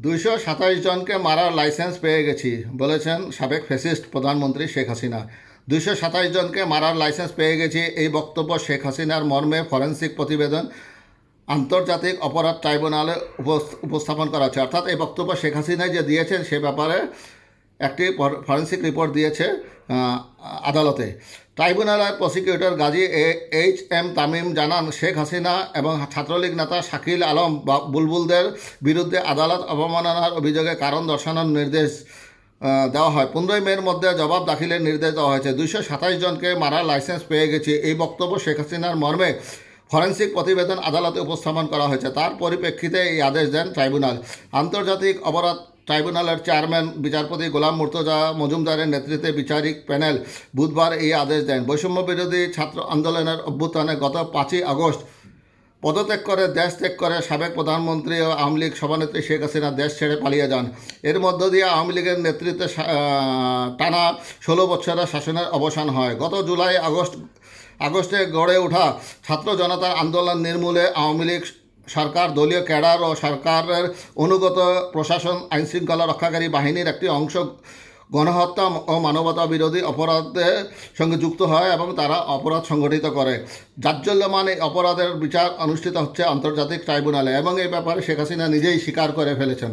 দুইশো সাতাশ জনকে মারার লাইসেন্স পেয়ে গেছি, বলেছেন সাবেক ফেসিস্ট প্রধানমন্ত্রী শেখ হাসিনা। দুইশো সাতাশ জনকে মারার লাইসেন্স পেয়ে গেছি, এই বক্তব্য শেখ হাসিনার মর্মে ফরেন্সিক প্রতিবেদন আন্তর্জাতিক অপরাধ ট্রাইব্যুনালে উপস- উপস্থাপন করা হচ্ছে অর্থাৎ এই বক্তব্য শেখ হাসিনা যে দিয়েছেন সে ব্যাপারে একটি ফরেন্সিক রিপোর্ট দিয়েছে আদালতে। ট্রাইব্যুনালের prosecutor Gazi H M Tamim জানান, শেখ হাসিনা এবং ছাত্রলীগ নেতা শাকিল আলম বুলবুলদের বিরুদ্ধে আদালত অবমাননার অভিযোগে কারণ দর্শানোর নির্দেশ দেওয়া হয়। পনেরোই মের মধ্যে জবাব দাখিলের নির্দেশ দেওয়া হয়েছে। দুইশো সাতাশ জনকে মারার লাইসেন্স পেয়ে গেছে। এই বক্তব্য শেখ হাসিনার মর্মে ফরেন্সিক প্রতিবেদন আদালতে উপস্থাপন করা হয়েছে। তার পরিপ্রেক্ষিতে এই আদেশ দেন ট্রাইব্যুনাল। আন্তর্জাতিক অপরাধ ট্রাইব্যুনালের চেয়ারম্যান, বিচারপতি গোলাম মুর্তজা মজুমদারের নেতৃত্বে বিচারিক প্যানেল বুধবার এই আদেশ দেন। বৈষম্য বিরোধী ছাত্র আন্দোলনের অভ্যুত্থানে গত পাঁচই আগস্ট পদত্যাগ করে দেশ ত্যাগ করে সাবেক প্রধানমন্ত্রী ও আওয়ামী লীগ সভানেত্রী শেখ হাসিনা দেশ ছেড়ে পালিয়ে যান। এর মধ্য দিয়ে আওয়ামী লীগের নেতৃত্বে টানা ষোলো বছরের শাসনের অবসান হয়। গত জুলাই আগস্ট, আগস্টে গড়ে ওঠা ছাত্র জনতার আন্দোলন নির্মূলে আওয়ামী লীগ সরকার, দলীয় ক্যাডার ও সরকারের অনুগত প্রশাসন আইনশৃঙ্খলা রক্ষাকারী বাহিনীর একটি অংশ গণহত্যা ও মানবতা বিরোধী অপরাধের সঙ্গে যুক্ত হয় এবং তারা অপরাধ সংগঠিত করে। জাজ্জল্যমান এই অপরাধের বিচার অনুষ্ঠিত হচ্ছে আন্তর্জাতিক ট্রাইব্যুনালে এবং এই ব্যাপারে শেখ হাসিনা নিজেই স্বীকার করে ফেলেছেন।